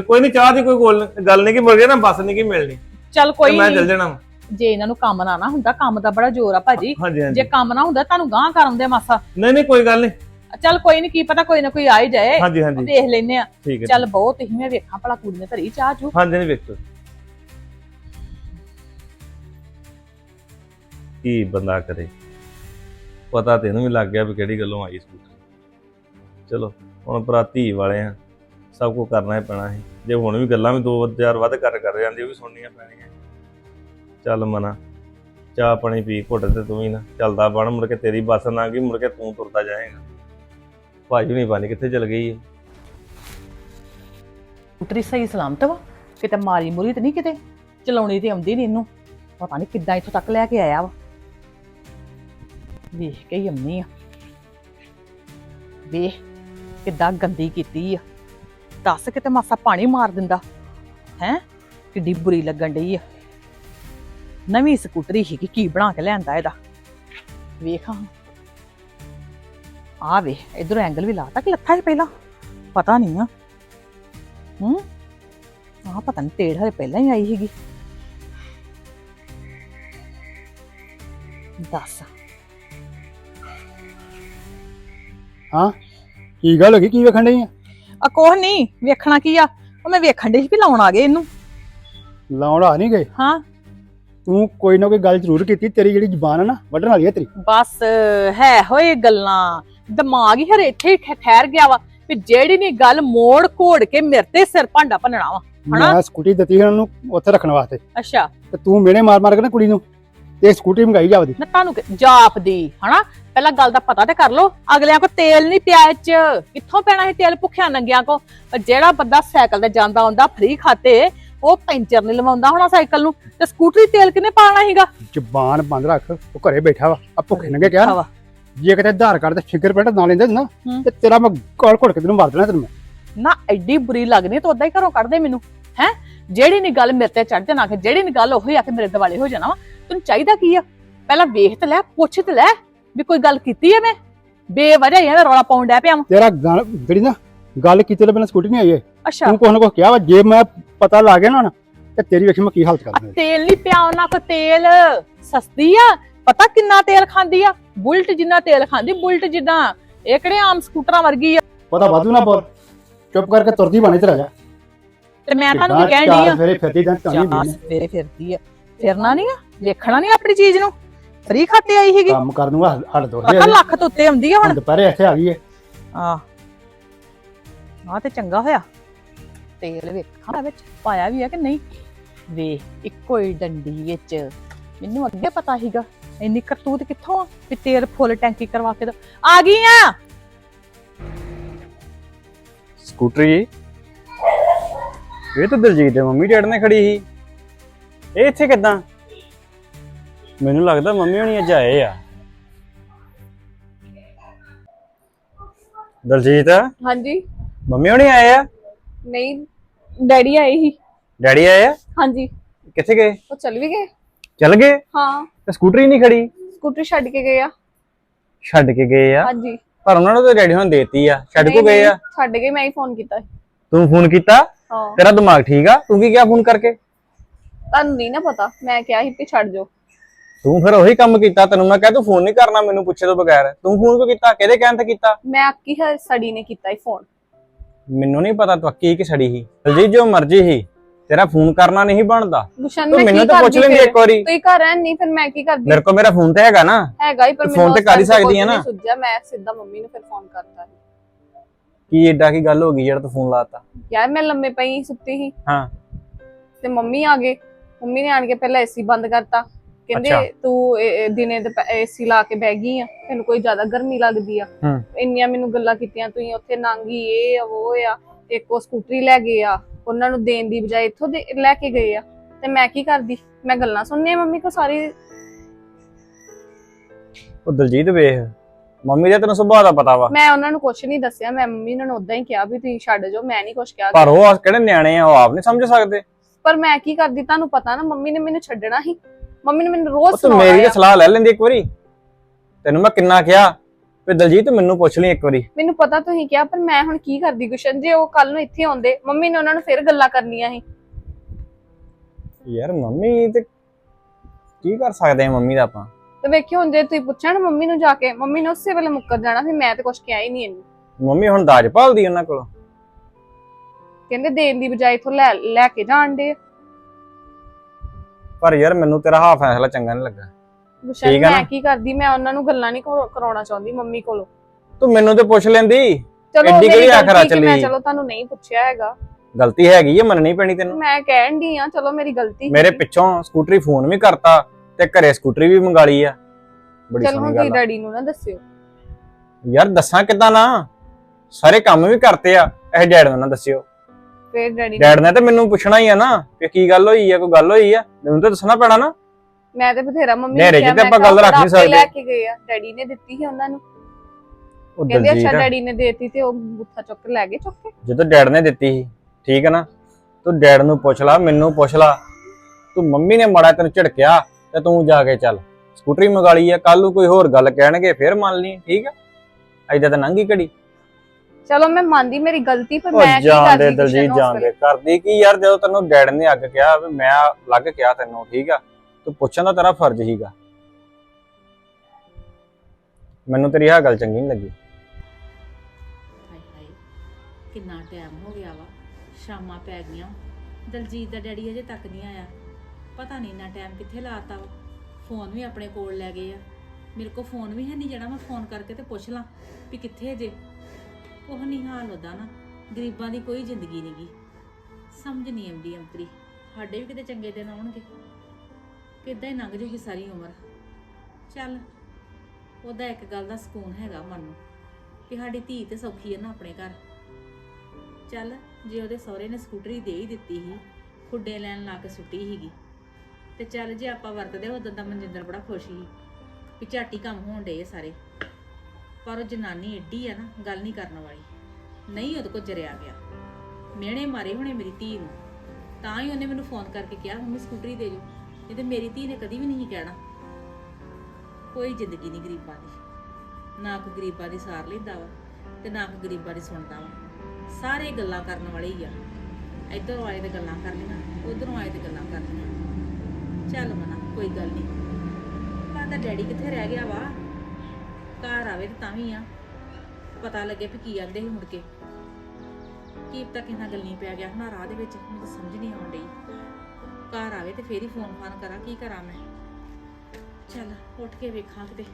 ਕੋਈ ਨਹੀਂ ਚਾਹ ਦੀ ਕੋਈ ਗੋਲ- ਗੱਲ ਨਹੀਂ ਕਿ ਮੁਰਗੇ ਨਾ ਬੱਸ ਨਹੀਂ ਕਿ ਮਿਲਣੀ। ਚੱਲ ਤੇ ਕੋਈ ਮੈਂ ਚੱਲ ਨਹੀਂ ਜਾਣਾ ਵਾ। ਜੇ ਇਹਨਾਂ ਨੂੰ ਕੰਮ ਨਾ ਨਾ ਹੁੰਦਾ ਕੰਮ ਦਾ ਬੜਾ ਜ਼ੋਰ ਆ ਭਾਜੀ। ਹਾਂਜੀ ਜੇ ਹਾਂਜੀ ਕੰਮ ਨਾ ਹੁੰਦਾ ਤੁਹਾਨੂੰ ਗਾਂ ਕਰਾਉਂਦੇ ਮਾਸਾ। ਨਹੀਂ ਨਹੀਂ ਕੋਈ ਗੱਲ ਨਹੀਂ ਚੱਲ ਕੋਈ ਨਹੀਂ ਕੀ ਪਤਾ ਕੋਈ ਨਾ ਕੋਈ ਆ ਹੀ ਜਾਏ। ਹਾਂਜੀ ਹਾਂਜੀ। ਦੇਖ ਲੈਨੇ ਆ। ਠੀਕ ਹੈ। ਚੱਲ ਬਹੁਤ ਹੀ ਮੈਂ ਵੇਖਾਂ ਭਲਾ ਕੁੜੀ ਨੇ ਧਰੀ ਚਾਹ ਚੂ ਹਾਂਜੀ ਨਹੀਂ ਵੇਖੋ। ਕੀ ਬੰਦਾ ਕਰੇ? ਪਤਾ ਤੈਨੂੰ ਵੀ ਲੱਗ ਗਿਆ ਵੀ ਕਿਹੜੀ ਗੱਲੋਂ ਆਈ ਸਕੂਟਰ ਚਲੋ, ਹੁਣ ਭਰਾ ਧੀ ਵਾਲੇ ਆ, ਸਭ ਕੁਝ ਕਰਨਾ ਹੀ ਪੈਣਾ ਹੈ ਜੇ ਹੁਣ ਵੀ ਗੱਲਾਂ ਵੀ ਦੋ ਚਾਰ ਵੱਧ ਕਰ ਕਰ ਜਾਂਦੀ, ਉਹ ਵੀ ਸੁਣਨੀਆਂ ਪੈਣੀਆਂ। ਚੱਲ ਮਨਾ, ਚਾਹ ਪਾਣੀ ਪੀ, ਘੁੱਟ ਤੇ ਤੂੰ ਵੀ ਨਾ, ਚੱਲਦਾ ਬਣ, ਮੁੜ ਕੇ ਤੇਰੀ ਬੱਸ ਨਾ ਗਈ, ਮੁੜ ਕੇ ਤੂੰ ਤੁਰਦਾ ਜਾਏਗਾ। ਭਾਜੀ ਨਹੀਂ ਪਾਣੀ ਕਿੱਥੇ ਚਲ ਗਈ ਹੈ ਸਕੂਟਰੀ ਸਹੀ ਸਲਾਮਤ ਵਾ, ਕਿਤੇ ਮਾਰੀ ਮੁਰੀ ਤੇ ਨਹੀਂ ਕਿਤੇ, ਚਲਾਉਣੀ ਤੇ ਆਉਂਦੀ ਨਹੀਂ ਇਹਨੂੰ। ਪਤਾ ਨਹੀਂ ਕਿੱਦਾਂ ਇੱਥੋਂ ਤੱਕ ਲੈ ਕੇ ਆਇਆ ਵਾ। ਵੇਖ ਕੇ ਹੀ ਆਉਣੀ ਆ। ਵੇਖ। ਕਿੱਦਾਂ ਗੰਦੀ ਕੀਤੀ ਆ। ਦੱਸ ਕਿਤੇ ਮਾਸਾ ਪਾਣੀ ਮਾਰ ਦਿੰਦਾ। ਹੈ? ਕਿੱਡੀ ਬੁਰੀ ਲੱਗਣ ਡਈ ਆ। ਨਵੀਂ ਸਕੂਟਰੀ ਸੀ ਕੀ ਬਣਾ ਕੇ ਲਿਆਂਦਾ ਇਹਦਾ। ਵੇਖ ਆ ਵੇ ਇਧਰ ਐਂਗਲ ਵੀ ਲਾਤਾ ਕਿ ਲੱਥਾ ਸੀ ਪਹਿਲਾਂ? ਪਤਾ ਨਹੀਂ ਆ। ਹੂੰ? ਆ ਪਤਾ ਨਹੀਂ ਟੇੜ ਹਰੇ ਪਹਿਲਾਂ ਹੀ ਆਈ ਸੀਗੀ। ਦੱਸ। ਹਾਂ? ਕੀ ਗੱਲ ਹੋ ਗਈ? ਕੀ ਵੇਖਣ ਡਈ ਆ? ਆ ਕੋਹ ਨਹੀਂ ਵੇਖਣਾ ਕੀ ਆ? ਉਹ ਮੈਂ ਵੇਖਣ ਦੇ ਸੀ ਵੀ ਲਾਉਣ ਆ ਗਏ ਇਹਨੂੰ। ਲਾਉਣ ਆ ਨਹੀਂ ਗਏ? ਹਾਂ। ਤੂੰ ਕੋਈ ਨਾ ਕੋਈ ਗੱਲ ਜ਼ਰੂਰ ਕੀਤੀ ਤੇਰੀ ਜਿਹੜੀ ਜ਼ੁਬਾਨ ਆ ਨਾ ਵੱਢਣ ਵਾਲੀ ਆ ਤੇਰੀ। ਬਸ ਹੈ ਹੋਏ ਗੱਲਾਂ। ਦਿਮਾਗ ਹੀ ਹਰੇ ਇੱਥੇ ਹੀ ਠ- ਠਹਿਰ ਗਿਆ ਵਾ ਵੀ ਜਿਹੜੀ ਨਹੀਂ ਗੱਲ ਮੋੜ ਘੋੜ ਕੇ ਮੇਰੇ ਤੇ ਸਿਰ ਭਾਂਡਾ ਭੰਨਣਾ ਵਾ ਹਨਾ? ਮੈਂ ਸਕੂਟੀ ਦਿੱਤੀ ਸੀ ਉਹਨਾਂ ਨੂੰ ਉੱਥੇ ਰੱਖਣ ਵਾਸਤੇ। ਅੱਛਾ। ਤੇ ਤੂੰ ਮੇਰੇ ਮਾਰ ਮਾਰ ਕੇ ਨਾ ਕੁੜੀ ਨੂੰ ਤੇ ਸਕੂਟੀ ਮੰਗਾਈ ਜਾਵਦੀ। ਨਾ ਤੁਹਾਨੂੰ ਕਿ- ਜਾਪ ਦੀ ਹਨਾ? ਪਹਿਲਾਂ ਗੱਲ ਦਾ ਪਤਾ ਤੇ ਕਰ ਲੋ ਅਗਲਿਆਂ ਕੋ ਤੇਲ ਨਹੀਂ ਪਿਆ ਇਹ ਚ। ਕਿੱਥੋਂ ਪੈਣਾ ਹੈ ਤੇਲ ਭੁੱਖਿਆਂ ਨੰਗਿਆਂ ਕੋ ਜਿਹੜਾ ਬੰਦਾ ਸਾਈਕਲ ਤੇ ਜਾਂਦਾ ਆਉਂਦਾ ਫ੍ਰੀ ਖਾਤੇ ਉਹ ਪੈਂਚਰ ਨਹੀਂ ਲਵਾਉਂਦਾ ਹੋਣਾ ਸਾਈਕਲ ਨੂੰ। ਤੇ ਸਕੂਟਰੀ ਤੇਲ ਕਿਨੇ ਪਾਣਾ ਸੀਗਾ? ਜ਼ੁਬਾਨ ਬੰਦ ਰੱਖ ਉਹ ਘਰੇ ਬੈਠਾ ਵਾ ਆ ਭੁੱਖੇ ਨੰਗੇ ਕਿਹਾ ਨਾ। ਜੇ ਕਿਤੇ ਆਧਾਰ ਕਾਰਡ ਤੇ ਫਿੰਗਰਪ੍ਰਿੰਟ ਨਾ ਲੈਂਦੇ ਨਾ ਹੂੰ। ਤੇ ਤੇਰਾ ਮੈਂ ਕਾਲ ਘੁੱਟ ਕੇ ਤੈਨੂੰ ਮਾਰ ਦੇਣਾ ਤੈਨੂੰ ਮੈਂ। ਨਾ ਐਡੀ ਬੁਰੀ ਲੱਗਦੀ ਤੂੰ ਉਦਾਂ ਹੀ ਘਰੋਂ ਕੱਢ ਦੇ ਮੈਨੂੰ। ਹੈ? ਜਿਹੜੀ ਨਹੀਂ ਗੱਲ ਮੇਰੇ ਤੇ ਚੜ ਜਾਣਾ ਕਿ ਜਿਹੜੀ ਨਹੀਂ ਗੱਲ ਉਹੀ ਆ ਕੇ ਮੇਰੇ ਦਿਵਾਲੇ ਹੋ ਜਾਣਾ ਵਾ। ਤੈਨੂੰ ਚਾਹੀਦਾ ਕੀ ਆ? ਪਹਿਲਾਂ ਵੇਖ ਤੇ ਲੈ ਪੁੱਛ ਤੇ ਲੈ। ਵੀ ਕੋਈ ਗੱਲ ਕੀਤੀ ਐ ਮੈਂ? ਬੇਵਜ੍ਹਾ ਹੀ ਐਵੇਂ ਰੌਲਾ ਪਾਉਣ ਡੈ ਪਿਆ ਵਾਂ। ਤੇਰਾ ਗੱਲ- ਜਿਹੜੀ ਨਾ ਗੱਲ ਕੀਤੀ ਤੇ ਬਿਨਾਂ ਸਕੂਟੀ ਨਹੀਂ ਆਈ ਏ। ਅੱਛਾ। ਤੂੰ ਕੁਛ ਨਾ ਕੁਛ ਕਿਹਾ ਵਾ ਜੇ ਮੈਂ ਪਤਾ ਲੱਗ ਗਿਆ ਨਾ ਹੁਣ, ਤੇ ਤੇਰੀ ਵੇਖੀ ਮੈਂ ਕੀ ਹਾਲਤ ਆ ਕਰਦਾ ਤੇਲ ਨਹੀਂ ਪਿਆ ਉਹਨਾਂ ਕੋ ਤੇਲ ਸਸਤੀ ਆ। ਪਤਾ ਕਿੰਨਾ ਤੇਲ ਖਾਂਦੀ ਆ? ਬੁਲਟ ਜਿੰਨਾ ਤੇਲ ਖਾਂਦੀ ਬੁਲਟ ਜਿੱਦਾਂ ਇਹ ਕਿਹੜੇ ਆਮ ਸਕੂਟਰਾਂ ਵਰਗੀ ਆ? ਪਤਾ ਵਾਧੂ ਨਾ ਬੋਲ ਚੁੱਪ ਕਰਕੇ ਤੁਰਦੀ ਬਣੇ ਤੇ ਰਹਿ ਜਾ। ਤੇ ਮੈਂ ਤੁਹਾਨੂੰ ਕੀ ਕਹਿਣ ਡਈ ਆ ਚਾਰ ਫੇਰੇ ਫਿਰਦੀ ਜਾਂ ਤਾਂ ਚਾਸ ਫੇਰੇ ਫਿਰਦੀ ਆ। ਫਿਰਨਾ ਨਹੀਂ ਆ ਵੇਖਣਾ ਨਹੀਂ ਆਪਣੀ ਚੀਜ਼ ਨੂੰ। ਫਰੀ ਖਾਤੇ ਆਈ ਹੈਗੀ ਕੰਮ ਕਰਨ ਨੂੰ ਹੱਡ- ਹੱਡ ਦੋਦੇ ਪਤਾ ਲੱਖ ਤੋਂ ਉੱਤੇ ਆਉਂਦੀ ਆ ਹੁਣ? ਦੁਪਹਿਰੇ ਇੱਥੇ ਆ ਗਈ ਏ। ਆ ਆ ਤੇ ਚੰਗਾ ਹੋਇਆ। ਤੇਲ ਵੇਖਾਂ ਵਿੱਚ ਪਾਇਆ ਵੀ ਆ ਕਿ ਨਹੀਂ? ਵੇ ਇੱਕੋ ਹੀ ਡੰਡੀ ਵਿੱਚ। ਮੈਨੂੰ ਅੱਗੇ ਪਤਾ ਸੀਗਾ ਇੰਨੀ ਕਰਤੂਤ ਕਿੱਥੋਂ ਆ? ਵੀ ਤੇਲ ਫੁੱਲ ਟੈਂਕੀ ਕਰਵਾ ਕੇ ਦੋ। ਆ ਗਈ ਆ! ਸਕੂਟਰੀ? ਇਹ ਤਾਂ ਦਲਜੀਤ ਦੇ ਮੰਮੀ ਡੈਡ ਨੇ ਖੜੀ ਸੀ। ਇਹ ਇੱਥੇ ਕਿੱਦਾਂ? ਮੈਨੂੰ ਲੱਗਦਾ ਮੰਮੀ ਹੋਣੀ ਅੱਜ ਆਏ ਆ। ਦਲਜੀਤ ਹਾਂਜੀ। ਮੰਮੀ ਹੋਣੀ ਆਏ ਆ? ਨਹੀਂ ਡੈਡੀ ਆਏ ਹੀ ਡੈਡੀ ਆਏ ਆ? ਹਾਂਜੀ। ਕਿੱਥੇ ਗਏ? ਉਹ ਚੱਲ ਵੀ ਗਏ। ਚੱਲ ਗਏ? ਹਾਂ। ਤੇ ਸਕੂਟਰੀ ਨਹੀਂ ਖੜੀ? ਸਕੂਟਰੀ ਛੱਡ ਕੇ ਗਏ ਆ। ਛੱਡ ਕੇ ਗਏ ਆ? ਹਾਂਜੀ। ਪਰ ਉਹਨਾਂ ਨੂੰ ਤਾਂ ਡੈਡੀ ਹੁਣ ਦੇਤੀ ਆ। ਛੱਡ ਕੋ ਗਏ ਆ? ਛੱਡ ਕੇ ਮੈਂ ਹੀ ਫੋਨ ਕੀਤਾ। ਤੂੰ ਫੋਨ ਕੀਤਾ? ਹਾਂ। ਤੇਰਾ ਦਿਮਾਗ ਠੀਕ ਆ? ਤੂੰ ਕੀ ਕਿਹਾ ਫੋਨ ਕਰਕੇ? ਤੁਹਾਨੂੰ ਨਹੀਂ ਨਾ ਪਤਾ। ਮੈਂ ਕਿਹਾ ਸੀ ਕਿ ਛੱਡ ਜਾਓ। ਤੂੰ ਫਿਰ ਉਹੀ ਕੰਮ ਕੀਤਾ ਤੈਨੂੰ ਮੈਂ ਕਿਹਾ ਤੂੰ ਫੋਨ ਨਹੀਂ ਕਰਨਾ ਮੈਨੂੰ ਪੁੱਛੇ ਤੋਂ ਬਗੈਰ। ਤੂੰ ਫੋਨ ਕਿਉਂ ਕੀਤਾ? ਕਿਹਦੇ ਕਹਿਣ ਤੇ ਕੀਤਾ? ਮੈਂ ਆਕੀ ਹੈ ਸੜੀ ਨੇ ਕੀਤਾ ਹੀ ਫੋਨ ਮੈਨੂੰ ਨਹੀਂ ਪਤਾ ਤੂੰ ਅੱਕੀ ਕਿ ਸੜੀ ਸੀ। ਦਲਜੀਤ ਜੋ ਮਰਜ਼ੀ ਸੀ ਤੇਰਾ ਫੋਨ ਕਰਨਾ ਨਹੀਂ ਬਣਦਾ। ਗੁਸ਼ਨ ਤੂੰ ਮੈਂ ਮੈਨੂੰ ਕੀ ਤਾਂ ਪੁੱਛ ਕਰਦੀ ਲੈਂਦੀ? ਇੱਕ ਵਾਰੀ। ਤੁਸੀਂ ਘਰ ਰਹਿ ਨਹੀਂ ਫਿਰ ਮੈਂ ਕੀ ਕਰਦੀ? ਮੇਰੇ ਕੋਲ ਮੇਰਾ ਫੋਨ ਤੇ ਹੈਗਾ ਨਾ। ਹੈਗਾ ਹੀ ਪਰ ਤੂੰ ਮੈਨੂੰ phone ਤੇ ਉਸ ਕਰ ਹੀ time ਤੇ ਸਕਦੀ ਕੁਝ ਹੈ ਨਾ। ਨਹੀਂ ਸੁੱਝਿਆ। ਮੈਂ ਸਿੱਧਾ ਮੰਮੀ ਨੂੰ ਫਿਰ ਫੋਨ ਕਰਤਾ। ਕੀ ਏਡਾ ਕੀ ਗੱਲ ਹੋ ਗਈ ਜਿਹੜਾ ਤੂੰ ਫੋਨ ਲਾਤਾ ਯਾਰ ਮੈਂ ਲੰਮੇ ਪਈ ਸੁੱਤੀ ਸੀ। ਹਾਂ। ਤੇ ਮੰਮੀ ਆ ਗਏ। ਮੰਮੀ ਨੇ ਆਣ ਕੇ ਪਹਿਲਾਂ ਏਸੀ ਬੰਦ ਕਰਤਾ। ਕਹਿੰਦੇ। ਤੂੰ ਦਿਨੇ ਏਸੀ ਲਾ ਕੇ ਬਹਿ ਗਈ ਆ ਤੈਨੂੰ ਕੋਈ ਜ਼ਿਆਦਾ ਗਰਮੀ ਲੱਗਦੀ ਆ। ਇੰਨੀਆਂ ਮੈਨੂੰ ਗੱਲਾਂ ਕੀਤੀਆਂ ਤੁਸੀਂ ਉੱਥੇ ਨਾਂਗੀ ਇਹ ਆ ਉਹ ਆ ਇੱਕ ਉਹ ਸਕੂਟਰੀ ਲੈ ਗਏ ਆ ਉਹਨਾਂ ਨੂੰ ਦੇਣ ਦੀ ਬਜਾਏ ਇੱਥੋਂ ਦੇ ਲੈ ਕੇ ਗਏ ਆ। ਤੇ ਮੈਂ ਕੀ ਕਰਦੀ? ਮੈਂ ਗੱਲਾਂ ਸੁਣਨੀਆਂ ਮੰਮੀ ਕੋ ਸਾਰੀ? ਉਹ ਦਲਜੀਤ ਵੇਖ ਮੰਮੀ ਦਾ ਤੈਨੂੰ ਸੁਭਾਅ ਦਾ ਪਤਾ ਵਾ। ਮੈਂ ਉਹਨਾਂ ਨੂੰ ਕੁਝ ਨਹੀਂ ਦੱਸਿਆ ਮੈਂ ਮੰਮੀ ਨੂੰ ਉਦਾਂ ਹੀ ਕਿਹਾ ਵੀ ਤੁਸੀਂ ਛੱਡ ਜਾਓ ਮੈਂ ਨਹੀਂ ਕੁਝ ਕਿਹਾ। ਪਰ ਉਹ ਕਿਹੜੇ ਨਿਆਣੇ ਆ ਉਹ ਆਪ ਨਹੀਂ ਸਮਝ ਸਕਦੇ। ਪਰ ਮੈਂ ਕੀ ਕਰਦੀ? ਤੁਹਾਨੂੰ ਪਤਾ ਨਾ ਮੰਮੀ ਨੇ ਮੈਨੂੰ ਛੱਡਣਾ ਸੀ। ਮੰਮੀ ਨੇ ਮੈਨੂੰ ਰੋਜ਼ ਤੂੰ ਮੇਰੀ। ਤਾਂ ਸਲਾਹ ਲੈ ਲੈਂਦੀ ਇੱਕ ਵਾਰੀ। ਤੈਨੂੰ ਮੈਂ ਕਿੰਨਾ ਕਿਹਾ ਵੀ ਦਲਜੀਤ ਮੈਨੂੰ ਪੁੱਛ ਲਈ ਇੱਕ ਵਾਰੀ। ਮੈਨੂੰ ਪਤਾ ਤੁਸੀਂ ਕਿਹਾ ਪਰ ਮੈਂ ਹੁਣ ਕੀ ਕਰਦੀ ਗੁਸ਼ਨ? ਜੇ ਉਹ ਕੱਲ ਨੂੰ ਇੱਥੇ ਆਉਂਦੇ ਮੰਮੀ ਨੇ ਉਹਨਾਂ ਨੂੰ ਫਿਰ ਗੱਲਾਂ ਕਰਨੀਆਂ ਸੀ। ਯਾਰ ਮੰਮੀ ਤੇ ਕੀ ਕਰ ਸਕਦੇ ਆ ਮੰਮੀ ਦਾ ਆਪਾਂ? ਤੇ ਵੇਖਿਓ ਹੁਣ ਜੇ ਤੁਸੀਂ ਪੁੱਛਣਾ ਮੰਮੀ ਨੂੰ ਜਾ ਕੇ ਮੰਮੀ ਨੇ ਉਸੇ ਵੇਲੇ ਮੁੱਕਰ ਜਾਣਾ ਸੀ ਮੈਂ ਤੇ ਕੁਝ ਕਿਹਾ ਹੀ ਨਹੀਂ ਇਹਨੂੰ। ਮੰਮੀ ਹੁਣ ਦਾਜ ਭਾਲਦੀ ਉਹਨਾਂ ਕੋਲ। ਕਹਿੰਦੇ ਦੇਣ ਦੀ ਬਜਾਏ ਇਥੋਂ ਲੈ ਲੈ ਕੇ ਜਾਣ ਦੇ ਪਰ ਯਾਰ ਮੈਨੂੰ ਤੇਰਾ ਹਾਫ ਫੈਸਲਾ ਚੰਗਾ ਨਹੀਂ ਲੱਗਾ। ਠੀਕ ਆ ਮੈਂ? ਕੀ ਕਰਦੀ? ਮੈਂ ਉਹਨਾਂ ਨੂੰ ਗੱਲਾਂ ਨਹੀਂ ਕਰੋ- ਕਰਾਉਣਾ ਚਾਹੁੰਦੀ ਮੰਮੀ ਕੋਲੋਂ। ਤੂੰ ਮੈਨੂੰ ਤੇ ਪੁੱਛ ਲੈਂਦੀ। ਚਲੋ ਐਡੀ ਮੇਰੀ ਕਿਹੜੀ ਗਲਤੀ ਆਖਰ ਆ ਕਿ ਮੈਂ ਚੱਲੀ? ਚਲੋ ਤੁਹਾਨੂੰ ਨਹੀਂ ਪੁੱਛਿਆ ਹੈਗਾ। ਗਲਤੀ ਹੈਗੀ ਆ ਮੰਨਣੀ ਪੈਣੀ ਤੈਨੂੰ। ਮੈਂ ਕਹਿਣ ਦੀ ਆ ਚਲੋ ਮੇਰੀ ਗਲਤੀ ਮੇਰੇ ਪਿੱਛੋਂ ਸਕੂਟਰੀ ਫੋਨ ਵੀ ਕਰਤਾ ਤੇ ਘਰੇ ਸਕੂਟਰੀ ਵੀ ਮੰਗਾ ਲਈ ਆ। ਬੜੀ ਚਲੋ ਸੋਹਣੀ ਤੁਸੀਂ ਗੱਲ ਆ। ਡੈਡੀ ਨੂੰ ਨਾ ਦੱਸਿਓ। ਯਾਰ ਦੱਸਾਂ ਕਿਦਾਂ ਨਾ? ਸਾਰੇ ਕੰਮ ਵੀ ਕਰਤੇ ਆ ਇਹ ਡੈਡ ਨੂੰ ਨਾ ਦੱਸਿਓ। ਫਿਰ ਡੈਡੀ ਡੈਡ ਨੇ ਤੇ ਮੈਨੂੰ ਪੁੱਛਣਾ ਹੀ ਆ ਨਾ ਕਿ ਕੀ ਗੱਲ ਹੋਈ ਆ ਕੋਈ ਗੱਲ ਹੋਈ ਆ? ਮੈਨੂੰ ਤਾਂ ਦੱਸਣਾ ਪੈਣਾ ਨਾ। ਮੈਂ ਤੇ ਬਥੇਰਾ ਮੰਮੀ 'ਚ ਕਿਹਾ, ਤੇ ਮੈਂ ਆਪਾਂ ਕਿਹਾ ਗੱਲ ਰੱਖ ਨਹੀਂ ਆਪੇ ਲੈ ਸਕਦੇ। ਕੇ ਗਏ ਆ। ਡੈਡੀ ਨੇ ਦਿੱਤੀ ਸੀ ਉਹਨਾਂ ਨੂੰ। ਉਹ ਕਹਿੰਦੇ ਅੱਛਾ ਦਲਜੀਤ ਡੈਡੀ ਨੇ ਦੇਤੀ ਤੇ ਉਹ ਬੁੱਥਾ ਚੁੱਕ ਕੇ ਲੈ ਗਏ ਚੁੱਕ ਕੇ। ਜਦੋਂ ਡੈਡ ਨੇ ਦਿੱਤੀ ਸੀ ਠੀਕ ਹੈ ਨਾ? ਤੂੰ ਡੈਡ ਨੂੰ ਪੁੱਛ ਲਾ ਮੈਨੂੰ ਪੁੱਛ ਲਾ। ਤੂੰ ਮੰਮੀ ਨੇ ਮਾੜਾ ਤੈਨੂੰ ਝਿੜਕਿਆ ਤੇ ਤੂੰ ਜਾ ਕੇ ਚੱਲ। ਸਕੂਟਰੀ ਮੰਗਾ ਲਈ ਆ ਕੱਲ ਨੂੰ ਕੋਈ ਹੋਰ ਗੱਲ ਕਹਿਣਗੇ ਫੇਰ ਮੰਨ ਲਈ ਠੀਕ ਆ? ਐਦਾਂ ਤਾਂ ਨੰਗੀ ਘੜੀ। ਚਲੋ ਮੈਂ ਮੰਨਦੀ ਮੇਰੀ ਗਲਤੀ ਪਰ ਉਹ ਮੈਂ ਕੀ ਜਾਣ ਦੇ ਕਰਦੀ ਦਲਜੀਤ ਜਾਣ। ਦੇ ਕਰਦੀ ਕੀ ਯਾਰ ਜਦੋਂ ਤੈਨੂੰ ਡੈਡ ਨੇ ਅੱਗ ਕਿਹਾ ਵੀ ਮੈਂ ਲੱਗ ਕਿਹਾ ਤੈਨੂੰ ਠੀਕ ਆ? ਤੂੰ ਪੁੱਛਣ ਦਾ ਤੇਰਾ ਫਰਜ਼ ਹੀਗਾ ਮੈਨੂੰ ਤੇਰੀ ਆਹ ਗੱਲ ਚੰਗੀ ਨਹੀਂ ਲੱਗੀ। ਹਾਏ ਹਾਏ ਕਿੰਨਾ ਟਾਈਮ ਹੋ ਗਿਆ ਵਾ ਸ਼ਾਮਾਂ ਪੈ ਗਈਆਂ। ਦਲਜੀਤ ਦਾ ਡੈਡੀ ਅਜੇ ਤੱਕ ਨਹੀਂ ਆਇਆ। ਪਤਾ ਨਹੀਂ ਇੰਨਾ ਟਾਈਮ ਕਿੱਥੇ ਲਾਤਾ ਵਾ। ਫੋਨ ਵੀ ਆਪਣੇ ਕੋਲ ਲੈ ਗਏ ਆ। ਮੇਰੇ ਕੋਲ ਫੋਨ ਵੀ ਹੈ ਨਹੀਂ ਜਿਹੜਾ ਮੈਂ ਫੋਨ ਕਰਕੇ ਤੇ ਪੁੱਛ ਲਾਂ ਵੀ ਕਿੱਥੇ ਜੇ ਉਹ ਨਹੀਂ ਹਾਲ ਹੁੰਦਾ ਨਾ, ਗਰੀਬਾਂ ਦੀ ਕੋਈ ਜ਼ਿੰਦਗੀ ਨਹੀਂਗੀ ਸਮਝ ਨਹੀਂ ਆਉਂਦੀ ਅੰਤਰੀ, ਸਾਡੇ ਵੀ ਕਿਤੇ ਚੰਗੇ ਦਿਨ ਆਉਣਗੇ। ਕਿੱਦਾਂ ਹੀ ਲੰਘ ਜੂਗੀ ਸਾਰੀ ਉਮਰ। ਚੱਲ, ਉਹਦਾ ਇੱਕ ਗੱਲ ਦਾ ਸਕੂਨ ਹੈਗਾ ਮਨ ਨੂੰ ਕਿ ਸਾਡੀ ਧੀ ਤੇ ਸੌਖੀ ਹੈ ਨਾ ਆਪਣੇ ਘਰ। ਚੱਲ, ਜੇ ਉਹਦੇ ਸਹੁਰੇ ਨੇ ਸਕੂਟਰੀ ਦੇ ਹੀ ਦਿੱਤੀ ਸੀ, ਖੁੱਡੇ ਲੈਣ ਲਾ ਕੇ ਸੁੱਟੀ ਸੀਗੀ, ਤੇ ਚੱਲ ਜੇ ਆਪਾਂ ਵਰਤਦੇ, ਉਦੋਂ ਦਾ ਮਨਜਿੰਦਰ ਬੜਾ ਖੁਸ਼ ਸੀ, ਵੀ ਝਾਟੀ ਕੰਮ ਹੋਣ ਡੇ ਸਾਰੇ। ਪਰ ਉਹ ਜਨਾਨੀ ਏਡੀ ਆ ਨਾ, ਗੱਲ ਨਹੀਂ ਕਰਨ ਵਾਲੀ। ਨਹੀਂ, ਉਹਦੇ ਕੋਲ ਜਰਿਆ ਗਿਆ। ਮਿਹਣੇ ਮਾਰੇ ਹੋਣੇ ਮੇਰੀ ਧੀ ਨੂੰ। ਤਾਂ ਹੀ ਉਹਨੇ ਮੈਨੂੰ ਫੋਨ ਕਰਕੇ ਕਿਹਾ, ਮੰਮੀ, ਸਕੂਟਰੀ ਦੇ ਜੋ ਨਹੀਂ ਤੇ ਮੇਰੀ ਧੀ ਨੇ ਕਦੀ ਵੀ ਨਹੀਂ ਕਹਿਣਾ। ਕੋਈ ਜ਼ਿੰਦਗੀ ਨਹੀਂ ਗਰੀਬਾਂ ਦੀ। ਨਾ ਕੋਈ ਗਰੀਬਾਂ ਦੀ ਸਾਰ ਲੈਂਦਾ ਵਾ ਤੇ ਨਾ ਕੋਈ ਗਰੀਬਾਂ ਦੀ ਸੁਣਦਾ ਵਾ। ਸਾਰੇ ਗੱਲਾਂ ਕਰਨ ਵਾਲੇ ਹੀ ਆ। ਇੱਧਰੋਂ ਆਏ ਤੇ ਗੱਲਾਂ ਕਰਨੀਆਂ ਲਈਆਂ ਉਧਰੋਂ ਆਏ ਤੇ ਗੱਲਾਂ ਕਰ ਚੱਲ ਮਨਾ, ਕੋਈ ਗੱਲ ਨਹੀਂ। ਤਾਂ ਡੈਡੀ ਕਿੱਥੇ ਰਹਿ ਗਿਆ ਵਾ? ਘਰ ਆਵੇ ਤੇ ਤਾਂ ਵੀ ਆ। ਪਤਾ ਲੱਗੇ ਵੀ ਕੀ ਆਂਦੇ ਸੀ ਮੁੜ ਕੇ। ਕੀ ਪਤਾ ਕਿੰਨਾ ਗੱਲ ਨਹੀਂ ਪੈ ਗਿਆ ਹੁਣ ਰਾਹ ਦੇ ਵਿੱਚ, ਮੈਨੂੰ ਤਾਂ ਸਮਝ ਨਹੀਂ ਆਉਣ ਡਈ। ਘਰ ਆਵੇ ਤੇ ਫੇਰ ਹੀ ਫੋਨ ਫਾਨ ਕਰਾਂ, ਕੀ ਕਰਾਂ ਮੈਂ। ਚੱਲ, ਉੱਠ ਕੇ ਵੇਖਾਂ ਕਿਤੇ।